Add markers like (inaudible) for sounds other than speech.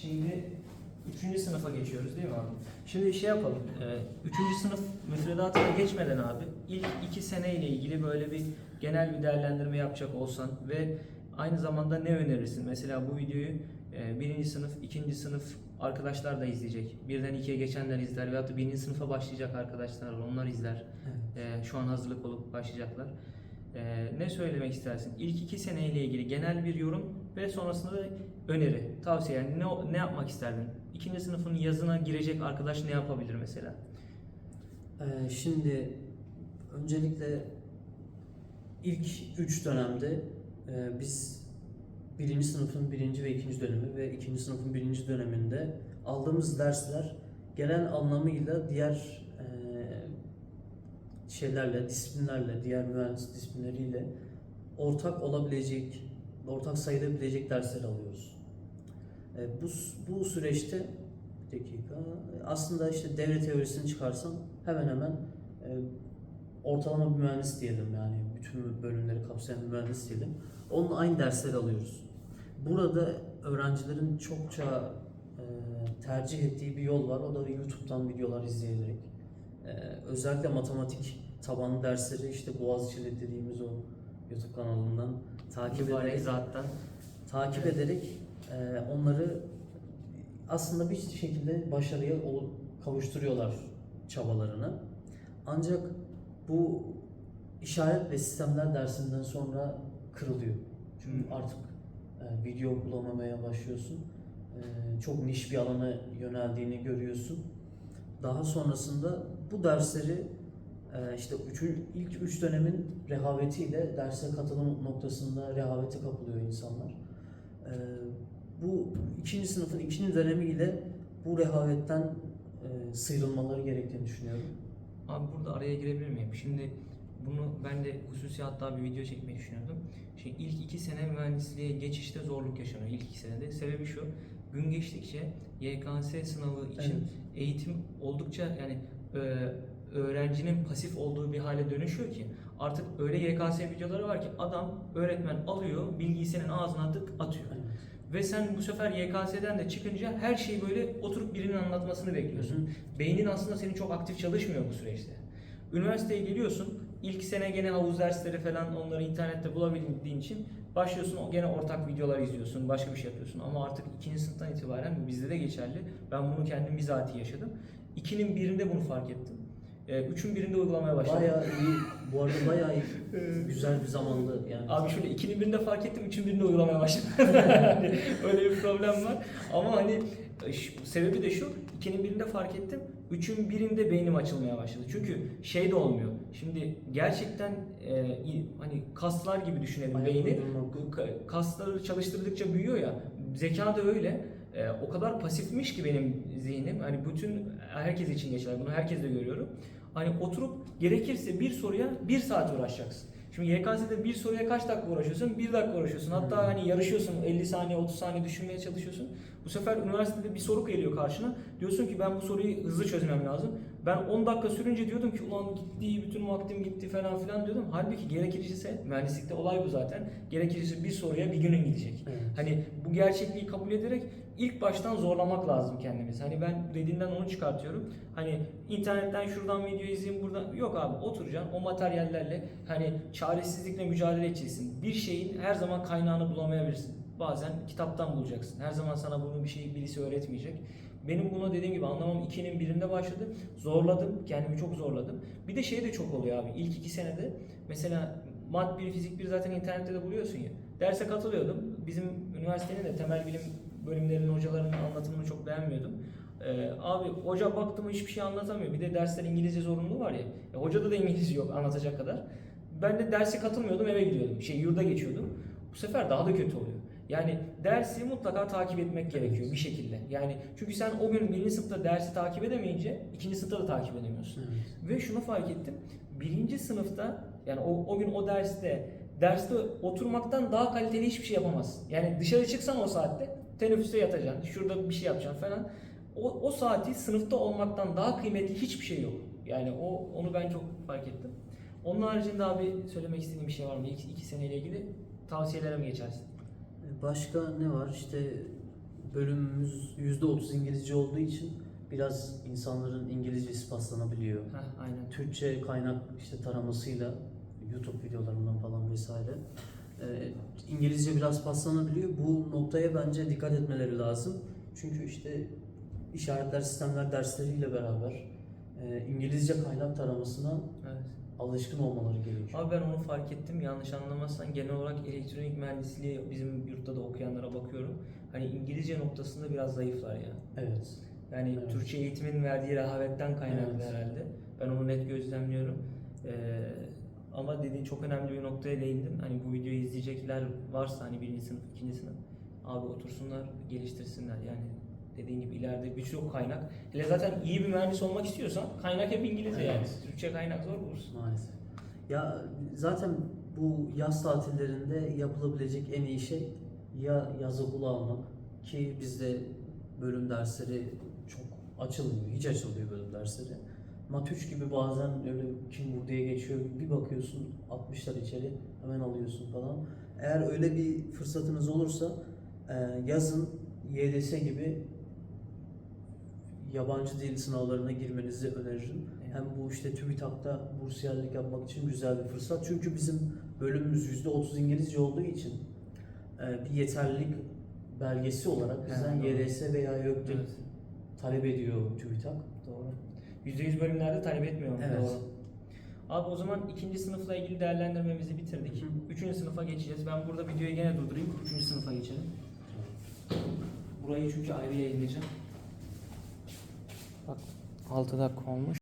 Şimdi üçüncü sınıfa geçiyoruz değil mi abi? Şimdi şey yapalım. e, Üçüncü sınıf müfredatına geçmeden abi ilk iki sene ile ilgili böyle bir genel bir değerlendirme yapacak olsan ve aynı zamanda ne önerirsin? Mesela bu videoyu e, birinci sınıf, ikinci sınıf arkadaşlar da izleyecek. Birden ikiye geçenler izler veyahut da birinci sınıfa başlayacak arkadaşlar var. Onlar izler. E, şu an hazırlık olup başlayacaklar. Söylemek istersin? İlk iki sene ile ilgili genel bir yorum ve sonrasında da öneri, tavsiye. Yani ne, ne yapmak isterdin? İkinci sınıfın yazına girecek arkadaş ne yapabilir mesela? Ee, şimdi öncelikle ilk üç dönemde e, biz birinci sınıfın birinci ve ikinci dönemi ve ikinci sınıfın birinci döneminde aldığımız dersler genel anlamıyla diğer şeylerle, disiplinlerle, diğer mühendis disiplinleriyle ortak olabilecek, ortak sayılabilecek dersler alıyoruz. E, bu, bu süreçte bir dakika aslında işte devre teorisini çıkarsam hemen hemen e, ortalama bir mühendis diyelim yani bütün bölümleri kapsayan bir mühendis diyelim. Onunla aynı dersleri alıyoruz. Burada öğrencilerin çokça e, tercih ettiği bir yol var. O da YouTube'dan videolar izleyerek. E, özellikle matematik tabanlı dersleri işte Boğaziçi dediğimiz o YouTube kanalından takip Mübarek ederek zattan. takip Evet. ederek e, onları aslında bir şekilde başarıya kavuşturuyorlar çabalarını. Ancak bu işaret ve sistemler dersinden sonra kırılıyor. Çünkü Hı. artık e, video bulamamaya başlıyorsun. E, çok niş bir alana yöneldiğini görüyorsun. Daha sonrasında bu dersleri e, işte üçün, ilk üç dönemin rehavetiyle derse katılım noktasında rehavete kapılıyor insanlar. E, bu ikinci sınıfın ikinci dönemiyle bu rehavetten e, sıyrılmaları gerektiğini düşünüyorum. Abi burada araya girebilir miyim? Şimdi bunu ben de hususi hatta bir video çekmeyi düşünüyordum. Şimdi ilk iki sene mühendisliğe geçişte zorluk yaşanıyor ilk iki senede. Sebebi şu, gün geçtikçe YKS sınavı için Evet. eğitim oldukça yani e, öğrencinin pasif olduğu bir hale dönüşüyor ki artık öyle YKS videoları var ki adam öğretmen alıyor bilgiyi senin ağzına tık atıyor. Evet. Ve sen bu sefer YKS'den de çıkınca her şeyi böyle oturup birinin anlatmasını bekliyorsun. Beynin aslında senin çok aktif çalışmıyor bu süreçte. Üniversiteye geliyorsun, ilk sene gene havuz dersleri falan onları internette bulabildiğin için başlıyorsun gene ortak videolar izliyorsun, başka bir şey yapıyorsun. Ama artık ikinci sınıftan itibaren bizde de geçerli. Ben bunu kendim bizatihi yaşadım. İkinin birinde bunu fark ettim. Ee, üçün birinde uygulamaya başladım. Bayağı iyi, bu arada bayağı iyi, (laughs) güzel bir zamandı yani. Abi şöyle ikinin birinde fark ettim, üçün birinde uygulamaya başladım. Yani (laughs) (laughs) Öyle bir problem var. Ama hani e, sebebi de şu, ikinin birinde fark ettim, üçün birinde beynim açılmaya başladı. Çünkü şey de olmuyor. Şimdi gerçekten e, hani kaslar gibi düşünelim Ayak beyni. Kasları çalıştırdıkça büyüyor ya. Zeka da öyle. E, o kadar pasifmiş ki benim zihnim. Hani bütün herkes için geçerli. Bunu herkes de görüyorum. Hani oturup gerekirse bir soruya bir saat uğraşacaksın. Şimdi YKS'de bir soruya kaç dakika uğraşıyorsun? Bir dakika uğraşıyorsun. Hatta Hmm. hani yarışıyorsun 50 saniye 30 saniye düşünmeye çalışıyorsun. Bu sefer üniversitede bir soru geliyor karşına. Diyorsun ki ben bu soruyu hızlı çözmem lazım. Ben 10 dakika sürünce diyordum ki ulan gitti bütün vaktim gitti falan filan diyordum. Halbuki gerekirse mühendislikte olay bu zaten. Gerekirse bir soruya bir günün gidecek. Evet. Hani bu gerçekliği kabul ederek ilk baştan zorlamak lazım kendimizi. Hani ben dediğinden onu çıkartıyorum. Hani internetten şuradan video izleyeyim buradan. Yok abi oturacaksın o materyallerle hani çaresizlikle mücadele edeceksin. Bir şeyin her zaman kaynağını bulamayabilirsin. Bazen kitaptan bulacaksın. Her zaman sana bunu bir şey birisi öğretmeyecek. Benim buna dediğim gibi anlamam ikinin birinde başladı. Zorladım. Kendimi çok zorladım. Bir de şey de çok oluyor abi. İlk iki senede mesela mat 1, fizik 1 zaten internette de buluyorsun ya. Derse katılıyordum. Bizim üniversitenin de temel bilim bölümlerinin hocalarının anlatımını çok beğenmiyordum. Ee, abi hoca baktım hiçbir şey anlatamıyor. Bir de dersler İngilizce zorunlu var ya. E, hocada da İngilizce yok anlatacak kadar. Ben de derse katılmıyordum eve gidiyordum. Şey yurda geçiyordum. Bu sefer daha da kötü oluyor. Yani dersi mutlaka takip etmek gerekiyor bir şekilde. Yani çünkü sen o gün birinci sınıfta dersi takip edemeyince ikinci sınıfta da takip edemiyorsun. Evet. Ve şunu fark ettim. Birinci sınıfta yani o, o gün o derste derste oturmaktan daha kaliteli hiçbir şey yapamazsın. Yani dışarı çıksan o saatte teneffüste yatacaksın. Şurada bir şey yapacaksın falan. O, o saati sınıfta olmaktan daha kıymetli hiçbir şey yok. Yani o onu ben çok fark ettim. Onun haricinde abi söylemek istediğim bir şey var mı? İki, iki seneyle ilgili tavsiyelere mi geçersin? Başka ne var? İşte bölümümüz %30 İngilizce olduğu için biraz insanların İngilizcesi paslanabiliyor. Heh, aynen. Türkçe kaynak işte taramasıyla YouTube videolarından falan vesaire e, İngilizce biraz paslanabiliyor. Bu noktaya bence dikkat etmeleri lazım. Çünkü işte işaretler sistemler dersleriyle beraber e, İngilizce kaynak taramasına Evet. Alışkın olmaları gerekiyor. Abi ben onu fark ettim. Yanlış anlamazsan genel olarak elektronik mühendisliği bizim yurtta da okuyanlara bakıyorum. Hani İngilizce noktasında biraz zayıflar ya. Evet. Yani Evet. Türkçe eğitimin verdiği rehavetten kaynaklı Evet. herhalde. Ben onu net gözlemliyorum. Ee, ama dediğin çok önemli bir noktaya değindin. Hani bu videoyu izleyecekler varsa hani birinci sınıf, ikinci sınıf abi otursunlar, geliştirsinler. Yani dediğin gibi ileride birçok kaynak. Hele zaten iyi bir mühendis olmak istiyorsan kaynak hep İngilizce yani. Türkçe kaynak zor bulursun. Maalesef. Ya zaten bu yaz tatillerinde yapılabilecek en iyi şey ya yaz okulu almak ki bizde bölüm dersleri çok açılmıyor. Hiç açılmıyor bölüm dersleri. Mat 3 gibi bazen öyle kim bu diye geçiyor. Bir bakıyorsun 60'lar içeri hemen alıyorsun falan. Eğer öyle bir fırsatınız olursa e, yazın YDS gibi yabancı dil sınavlarına girmenizi öneririm. Hem bu işte TÜBİTAK'ta bursiyerlik yapmak için güzel bir fırsat. Çünkü bizim bölümümüz %30 İngilizce olduğu için e, bir yeterlilik belgesi olarak bizden. YDS veya YÖKDİL Evet. talep ediyor TÜBİTAK. Doğru. %100 bölümlerde talep etmiyor? Evet. Doğru. Abi o zaman ikinci sınıfla ilgili değerlendirmemizi bitirdik. Hı. Üçüncü sınıfa geçeceğiz. Ben burada videoyu gene durdurayım. Üçüncü sınıfa geçelim. Burayı çünkü ayrı yayınlayacağım. Bak 6 dakika olmuş.